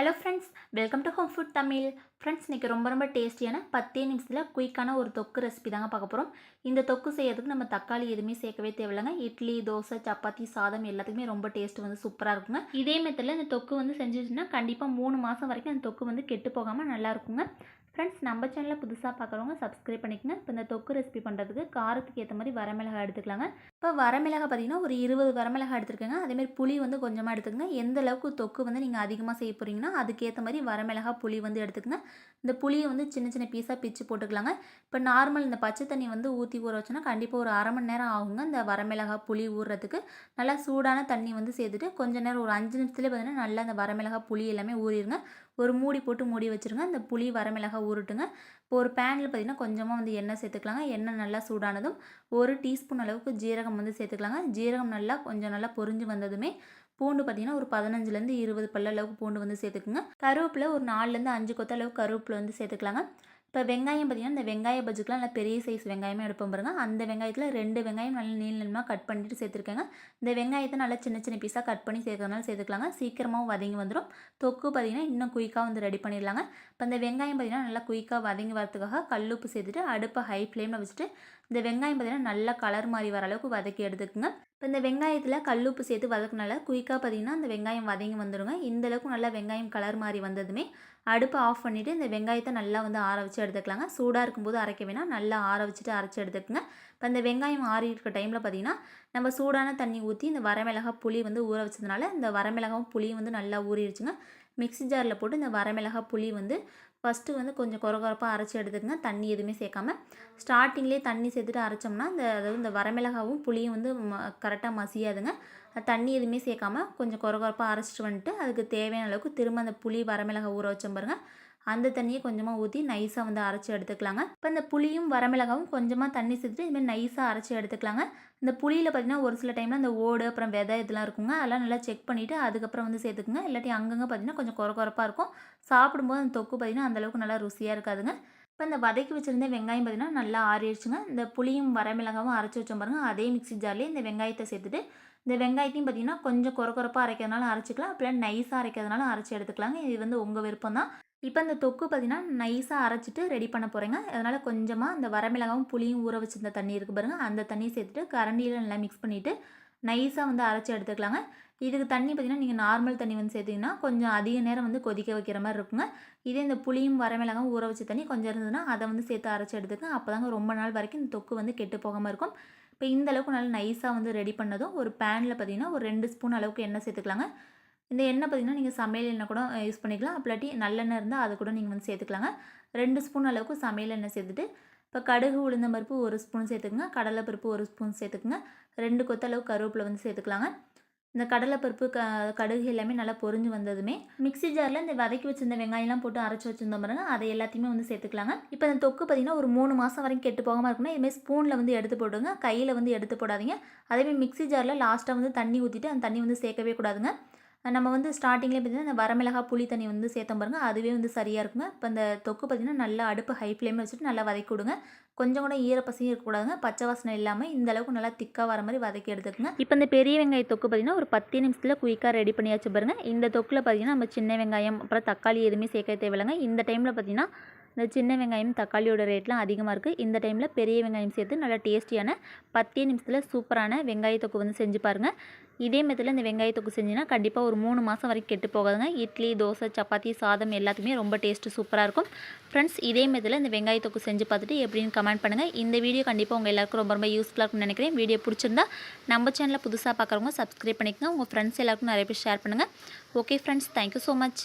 Hello friends welcome to home food Tamil friends இன்றைக்கி ரொம்ப ரொம்ப டேஸ்டியான பத்தே நிமிஷத்தில் குயிக்கான ஒரு தொக்கு ரெசிபி தாங்க பார்க்க போகிறோம் இந்த தொக்கு செய்யறதுக்கு நம்ம தக்காளி எதுவுமே சேர்க்கவே தேவையில்லைங்க. இட்லி தோசை சப்பாத்தி சாதம் எல்லாத்துக்குமே ரொம்ப டேஸ்ட் வந்து சூப்பராக இருக்குங்க. இதே மெத்தடில் இந்த தொக்கு வந்து செஞ்சுச்சுன்னா கண்டிப்பாக மூணு மாதம் வரைக்கும் அந்த தொக்கு வந்து கெட்டு போகாமல் நல்லா இருக்குங்க. ஃப்ரெண்ட்ஸ் நம்ம சேனலில் புதுசாக பார்க்குறவங்க சப்ஸ்கிரைப் பண்ணிக்கங்க. இப்போ இந்த தொக்கு ரெசிபி பண்ணுறதுக்கு காரத்துக்கு ஏற்ற மாதிரி வரமிளகாய் எடுத்துக்கலாங்க. இப்போ வரமிளகாய் பார்த்தீங்கன்னா ஒரு இருபது வரமிளகாய் எடுத்துருக்கேங்க. அதேமாதிரி புளி வந்து கொஞ்சமாக எடுத்துக்கங்க. எந்த அளவுக்கு தொக்கு வந்து நீங்கள் அதிகமாக செய்ய போகிறீங்கன்னா அதுக்கேற்ற மாதிரி வரமிளகாய் புளி வந்து எடுத்துக்கங்க. இந்த புளியை வந்து சின்ன சின்ன பீஸாக பிச்சு போட்டுக்கலாங்க. இப்போ நார்மல் இந்த பச்சை தண்ணி வந்து ஊற்றி ஊற வச்சோன்னா கண்டிப்பாக ஒரு அரை மணி நேரம் ஆகுங்க இந்த வரமிளகாய் புளி ஊறுறதுக்கு நல்லா சூடான தண்ணி வந்து சேர்த்துட்டு கொஞ்ச நேரம் ஒரு அஞ்சு நிமிஷத்துலேயே பார்த்தீங்கன்னா நல்லா அந்த வரமிளகாய் புளி எல்லாமே ஊறிடுங்க ஒரு மூடி போட்டு மூடி வச்சுருங்க. அந்த புளி வரமிளகாய் ஊருட்டுங்க இப்போ ஒரு பேனில் பார்த்திங்கன்னா கொஞ்சமாக வந்து எண்ணெய் சேர்த்துக்கலாங்க. எண்ணெய் நல்லா சூடானதும் ஒரு டீஸ்பூன் அளவுக்கு ஜீரகம் வந்து சேர்த்துக்கலாங்க. ஜீரகம் நல்லா கொஞ்சம் நல்லா பொரிஞ்சு வந்ததுமே பூண்டு பார்த்திங்கன்னா ஒரு பதினஞ்சுலேருந்து இருபது பல்ல அளவுக்கு பூண்டு வந்து சேர்த்துக்குங்க. கருவேப்பில் ஒரு நாலுலேருந்து அஞ்சு கொத்த அளவுக்கு கருவேப்பில் வந்து சேர்த்துக்கலாங்க. இப்போ வெங்காயம் பார்த்திங்கன்னா இந்த வெங்காய பஜ்ஜிக்கெலாம் நல்லா பெரிய சைஸ் வெங்காயமே எடுப்போம் பாருங்கள் அந்த வெங்காயத்தில் ரெண்டு வெங்காயம் நல்லா நீள நீளமாக கட் பண்ணிட்டு சேர்த்துருக்கேங்க. இந்த வெங்காயத்தை நல்லா சின்ன சின்ன பீஸாக கட் பண்ணி சேர்க்கறதுனால சேர்த்துக்கலாங்க. சீக்கிரமாகவும் வதங்கி வந்துடும் தொக்கு பார்த்திங்கன்னா இன்னும் குயிக்காக வந்து ரெடி பண்ணிடலாங்க. இப்போ இந்த வெங்காயம் பார்த்திங்கன்னா நல்லா குயிக்காக வதங்கி வரதுக்காக கல்லுப்பு சேர்த்துட்டு அடுப்பை ஹை ஃப்ளேமில் வச்சுட்டு இந்த வெங்காயம் பார்த்திங்கன்னா நல்லா கலர் மாதிரி வர அளவுக்கு வதக்கி எடுத்துக்குங்க. இப்போ இந்த வெங்காயத்தில் கல்லுப்பு சேர்த்து வதக்குனால குயிக்காக பார்த்திங்கன்னா அந்த வெங்காயம் வதங்கி வந்துடுங்க இந்தளவுக்கு நல்லா வெங்காயம் கலர் மாதிரி வந்ததுமே அடுப்பை ஆஃப் பண்ணிவிட்டு இந்த வெங்காயத்தை நல்லா வந்து ஆற வச்சு எடுத்துக்கலாங்க. சூடாக இருக்கும்போது அரைக்க வேணாம். நல்லா ஆற வச்சுட்டு அரைச்சி எடுத்துக்கோங்க. இப்போ இந்த வெங்காயம் ஆறி இருக்க டைமில் பார்த்திங்கன்னா நம்ம சூடான தண்ணி ஊற்றி இந்த வரமிளகா புளி வந்து ஊற வச்சதுனால இந்த வரமிளகாவும் புளியும் வந்து நல்லா ஊறிடுச்சுங்க. மிக்ஸி ஜாரில் போட்டு இந்த வரமிளகா புளி வந்து ஃபஸ்ட்டு வந்து கொஞ்சம் குறகுறப்பாக அரைச்சி எடுத்துக்கங்க. தண்ணி எதுவுமே சேர்க்காம. ஸ்டார்டிங்லேயே தண்ணி சேர்த்துட்டு அரைச்சோம்னா இந்த அதாவது இந்த வரமிளகாவும் புளியும் வந்து ம கரெக்டாக மசியாதுங்க. தண்ணி எதுவுமே சேர்க்காம கொஞ்சம் குறகுறப்பாக அரைச்சிட்டு வந்துட்டு அதுக்கு தேவையான அளவுக்கு திரும்ப அந்த புளி வரமிளகா ஊற வச்சோம் பாருங்கள் அந்த தண்ணியை கொஞ்சமாக ஊற்றி நைஸாக வந்து அரைச்சி எடுத்துக்கலாங்க. இப்போ இந்த புளியும் வரமிளகாவும் கொஞ்சமாக தண்ணி சேர்த்துட்டு இதுமாதிரி நைஸாக அரைச்சி எடுத்துக்கலாங்க. இந்த புளியில் பார்த்திங்கன்னா ஒரு சில டைமில் அந்த ஓடு அப்புறம் விதை இதெல்லாம் இருக்குங்க. அதெல்லாம் நல்லா செக் பண்ணிவிட்டு அதுக்கப்புறம் வந்து சேர்த்துக்குங்க. இல்லாட்டி அங்கங்கே பார்த்திங்கன்னா கொஞ்சம் குறை குறப்பாக இருக்கும். சாப்பிடும்போது அந்த தொக்கு பார்த்திங்கன்னா அந்தளவுக்கு நல்லா ருசியாக இருக்காதுங்க. இப்போ இந்த வதக்கி வச்சுருந்த வெங்காயம் பார்த்திங்கன்னா நல்லா ஆறிடுச்சுங்க. இந்த புளியும் வரமிளகாவும் அரைச்சி வச்சோம் பாருங்கள் அதே மிக்ஸி ஜார்லேயே இந்த வெங்காயத்தை சேர்த்துட்டு இந்த வெங்காயத்தையும் பார்த்திங்கன்னா கொஞ்சம் குறை குறப்பாக அரைக்கிறதுனால அரைச்சிக்கலாம். அப்போ நைஸாக அரைக்கிறதுனால அரைச்சி எடுத்துக்கலாங்க. இது வந்து உங்கள் விருப்பம் தான் இப்போ இந்த தொக்கு பார்த்திங்கன்னா நைஸாக அரைச்சிட்டு ரெடி பண்ண போகிறேங்க அதனால் கொஞ்சமாக அந்த வரமிளகாவும் புளியும் ஊற வச்சிருந்த தண்ணி இருக்குது பாருங்கள் அந்த தண்ணியை சேர்த்துட்டு கரண்டியில் நல்லா மிக்ஸ் பண்ணிவிட்டு நைஸாக வந்து அரைச்சி எடுத்துக்கலாங்க. இதுக்கு தண்ணி பார்த்திங்கன்னா நீங்கள் நார்மல் தண்ணி வந்து சேர்த்திங்கன்னா கொஞ்சம் அதிக நேரம் வந்து கொதிக்க வைக்கிற மாதிரி இருக்குங்க. இதே இந்த புளியும் வரமிளகாவும் ஊற வச்ச தண்ணி கொஞ்சம் இருந்ததுன்னா அதை வந்து சேர்த்து அரைச்சி எடுத்துக்கங்க. அப்போ தாங்க ரொம்ப நாள் வரைக்கும் இந்த தொக்கு வந்து கெட்டு போகாமல் இருக்கும். இப்போ இந்த அளவுக்கு நல்லா நைஸாக வந்து ரெடி பண்ணதும் ஒரு பேனில் பார்த்திங்கன்னா ஒரு ரெண்டு ஸ்பூன் அளவுக்கு எண்ணெய் சேர்த்துக்கலாங்க. இந்த எண்ணெய் பார்த்திங்கன்னா நீங்கள் சமையல் எண்ணெய் கூட யூஸ் பண்ணிக்கலாம். அப்பலாட்டி நல்லெண்ணெய் இருந்தால் அதை கூட நீங்கள் வந்து சேர்த்துக்கலாங்க. ரெண்டு ஸ்பூன் அளவுக்கு சமையல் எண்ணெய் சேர்த்துட்டு இப்போ கடுகு உளுந்த பருப்பு ஒரு ஸ்பூன் சேர்த்துக்குங்க. கடலை பருப்பு ஒரு ஸ்பூன் சேர்த்துக்குங்க. ரெண்டு கொத்த அளவு கருவேப்பிலை வந்து சேர்த்துக்கலாங்க. இந்த கடலைப்பருப்பு க கடுகு எல்லாமே நல்லா பொரிஞ்சு வந்ததுமே மிக்சி ஜாரில் இந்த வதக்கி வச்சிருந்த வெங்காயம்லாம் போட்டு அரைச்சி வச்சிருந்தோம் பாருங்க அதை எல்லாத்தையுமே வந்து சேர்த்துக்கலாங்க. இப்போ இந்த தொக்கு பார்த்திங்கன்னா ஒரு மூணு மாதம் வரைக்கும் கெட்டு போகாமல் இருக்குன்னா இதுமாதிரி ஸ்பூனில் வந்து எடுத்து போடுங்க கையில் வந்து எடுத்து போடாதீங்க. அதேமாதிரி மிக்சி ஜாரில் லாஸ்ட்டாக வந்து தண்ணி ஊற்றிட்டு அந்த தண்ணி வந்து சேர்க்கவே கூடாதுங்க. நம்ம வந்து ஸ்டார்டிங்லேயே பார்த்திங்கன்னா இந்த வரமிளகா புளி தண்ணி வந்து சேர்த்தோம் பாருங்கள் அதுவே வந்து சரியாக இருக்குங்க. இப்போ இந்த தொக்கு பார்த்திங்கன்னா நல்லா அடுப்பு ஹை ஃப்ளேமில் வச்சுட்டு நல்லா வதக்கி விடுங்க. கொஞ்சம் கூட ஈரப்பசியும் இருக்கக்கூடாதுங்க. பச்சை வாசனை இல்லாமல் இந்த அளவுக்கு நல்லா திக்காக வர மாதிரி வதக்கி எடுத்துக்கோங்க. இப்போ இந்த பெரிய வெங்காய தொக்கு பார்த்திங்கன்னா ஒரு பத்து நிமிஷத்தில் குயிக்காக ரெடி பண்ணியாச்சு பாருங்கள் இந்த தொக்கில் பார்த்திங்கன்னா நம்ம சின்ன வெங்காயம் அப்புறம் தக்காளி எதுவுமே சேர்க்க தேவையில்லைங்க. இந்த டைமில் பார்த்திங்கன்னா இந்த சின்ன வெங்காயம் தக்காளியோட ரேட்லாம் அதிகமாக இருக்குது இந்த டைமில் பெரிய வெங்காயம் சேர்த்து நல்லா டேஸ்டியான பத்தே நிமிஷத்தில் சூப்பரான வெங்காய தொக்கு வந்து செஞ்சு பாருங்கள் இதே மெத்தில் இந்த வெங்காய தொக்கு செஞ்சிங்கன்னா கண்டிப்பாக ஒரு மூணு மாதம் வரைக்கும் கெட்டு போகாதுங்க. இட்லி தோசை சப்பாத்தி சாதம் எல்லாத்துக்குமே ரொம்ப டேஸ்ட்டு சூப்பராக இருக்கும். ஃப்ரெண்ட்ஸ் இதே மெத்தில் இந்த வெங்காய தொக்கு செஞ்சு பார்த்துட்டு எப்படின்னு கமெண்ட் பண்ணுங்கள் இந்த வீடியோ கண்டிப்பாக உங்கள் எல்லாருக்கும் ரொம்ப ரொம்ப யூஸ்ஃபுல்லாக இருக்கும்னு நினைக்கிறேன். வீடியோ பிடிச்சிருந்தா நம்ம சேனலில் புதுசாக பார்க்குறவங்க சப்ஸ்கிரைப் பண்ணிக்கோங்க. உங்கள் ஃப்ரெண்ட்ஸ் எல்லாருக்கும் நிறைய பேர் ஷேர் பண்ணுங்கள் okay friends thank you so much